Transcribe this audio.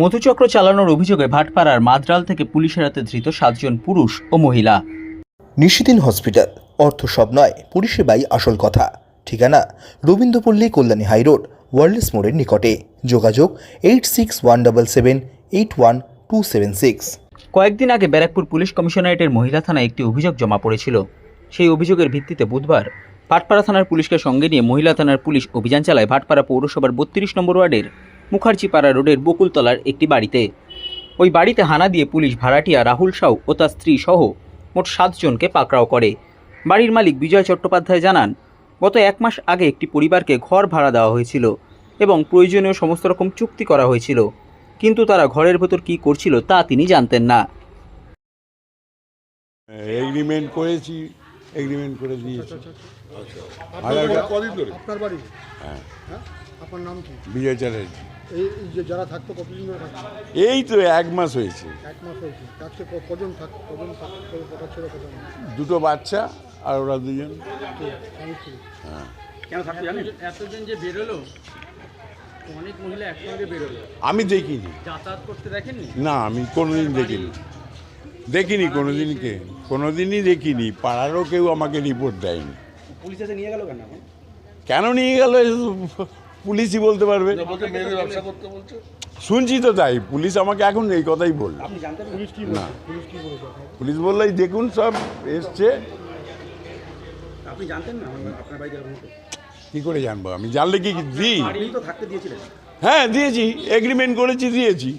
মধুচক্র চালানোর অভিযোগে ভাটপাড়ার মাদ্রাল থেকে পুলিশের হাতে ধৃত সাতজন পুরুষ ও মহিলা। নিশিদিন হসপিটাল অর্থ সব নয় পরিষেবাই আসল কথা। ঠিকানা রবীন্দ্রপল্লী কল্যাণী হাইরোড ওয়ার্ল্ডস মোড়ের নিকটে। যোগাযোগ eight six one double seven eight one two seven six. কয়েকদিন আগে ব্যারাকপুর পুলিশ কমিশনারেটের মহিলা থানায় একটি অভিযোগ জমা পড়েছিল। সেই অভিযোগের ভিত্তিতে বুধবার ভাটপাড়া থানার পুলিশকে সঙ্গে নিয়ে মহিলা থানার পুলিশ অভিযান চালায় ভাটপাড়া পৌরসভার বত্রিশ নম্বর ওয়ার্ডের মুখার্জিপাড়া রোডের বকুলতলার একটি বাড়িতে। ওই বাড়িতে হানা দিয়ে পুলিশ ভাড়াটিয়া রাহুল সাউ ও তার স্ত্রী সহ মোট সাতজনকে পাকড়াও করে। বাড়ির মালিক বিজয় চট্টোপাধ্যায় জানান, গত এক মাস আগে একটি পরিবারকে ঘর ভাড়া দেওয়া হয়েছিল এবং প্রয়োজনীয় সমস্ত রকম চুক্তি করা হয়েছিল। কিন্তু তারা ঘরের ভেতর কী করছিল তা তিনি জানতেন না। এগ্রিমেন্ট করেছি এগ্রিমেন্ট করে দিয়েছি। আপনার বাড়ি কদিন ধরে? আপনার বাড়ি? হ্যাঁ। হ্যাঁ? আপনার নাম কি? বিজয় চ্যাটার্জি। এই যে যারা থাকতো কতদিন ধরে থাকতো? এই তো এক মাস হয়েছে। এক মাস হয়েছে। থাকছে কজন থাকতো কজন থাকতো কটা ছেলে কজন দুটো বাচ্চা আর ওরা দুজন। কে? স্বামী স্ত্রী এতদিন যে বেরোলো অনেক মহিলা একসঙ্গে বেরোলো। আমি দেখিনি। যাতায়াত করতে দেখেননি? না আমি কোনোদিন দেখিনি। দেখিনি কোনোদিনকে। কোনোদিনই দেখিনি। পাড়ারও কেউ আমাকে রিপোর্ট দেয়নি। পুলিশ এসে নিয়ে গেল কেন কেন নিয়ে গেল? পুলিশই বলতে পারবে। শুনছি তো তাই। পুলিশ আমাকে এখন এই কথাই বলল। আপনি জানতেন? পুলিশ কি না। পুলিশ কি বলেছে? আপনাকে? পুলিশ বলল দেখুন সব এসছে। কি করে জানব? আমি জানলে কি দিই? আপনি তো থাকতে দিয়েছিলেন। হ্যাঁ দিয়েছি। এগ্রিমেন্ট করেছি দিয়েছি।